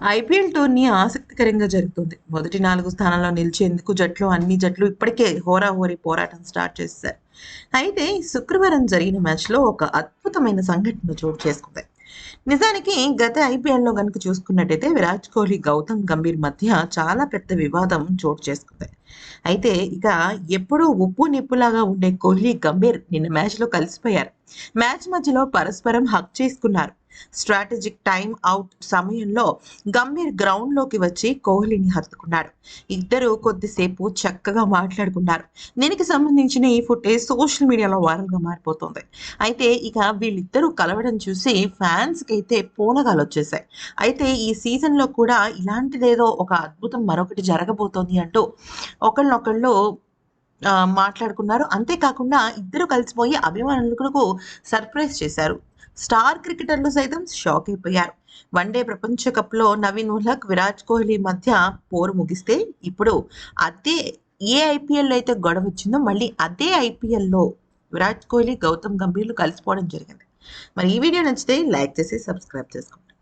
IPL tourney ఆసక్తికరంగా జరుగుతుంది. మొదటి నాలుగు స్థానాల్లో నిలిచేందుకు జట్లు అన్ని జట్లు ఇప్పటికే హోరాహోరీ పోరాటం స్టార్ట్ చేశారు అయితే శుక్రవారం జరిగిన మ్యాచ్లో ఒక అద్భుతమైన సంఘటన చోటు చేసుకుంది. నిజానికి గత ఐపీఎల్లో కనుక చూసుకున్నట్టయితే విరాట్ కోహ్లీ గౌతమ్ గంభీర్ మధ్య చాలా పెద్ద వివాదం చోటు చేసుకుంది. అయితే ఇక ఎప్పుడూ ఉప్పు నిప్పులాగా ఉండే కోహ్లీ గంభీర్ నిన్న మ్యాచ్లో కలిసిపోయారు. మ్యాచ్ మధ్యలో పరస్పరం హక్ చేసుకున్నారు. స్ట్రాటజిక్ టైం అవుట్ సమయంలో గంభీర్ గ్రౌండ్లోకి వచ్చి కోహ్లీని హత్తుకున్నాడు. ఇద్దరు కొద్దిసేపు చక్కగా మాట్లాడుకున్నారు. దీనికి సంబంధించిన ఈ ఫుటేజ్ సోషల్ మీడియాలో వైరల్గా మారిపోతుంది. అయితే ఇక వీళ్ళిద్దరూ కలవడం చూసి ఫ్యాన్స్కి అయితే పూనగాలు వచ్చేసాయి అయితే ఈ సీజన్లో కూడా ఇలాంటిదేదో ఒక అద్భుతం మరొకటి జరగబోతోంది అంటూ ఒకళ్ళనొకళ్ళు మాట్లాడుకున్నారు. అంతేకాకుండా ఇద్దరు కలిసిపోయి అభిమానులకు సర్ప్రైజ్ చేశారు. స్టార్ క్రికెటర్లు సైతం షాక్ అయిపోయారు. వన్డే ప్రపంచ కప్లో నవీన్ ఉలక్ విరాట్ కోహ్లీ మధ్య పోరు ముగిస్తే ఇప్పుడు అదే ఏ ఐపీఎల్లో అయితే గొడవ వచ్చిందో మళ్ళీ అదే ఐపీఎల్లో విరాట్ కోహ్లీ గౌతమ్ గంభీర్లు కలిసిపోవడం జరిగింది. మరి ఈ వీడియో నచ్చితే లైక్ చేసి సబ్స్క్రైబ్ చేసుకోండి.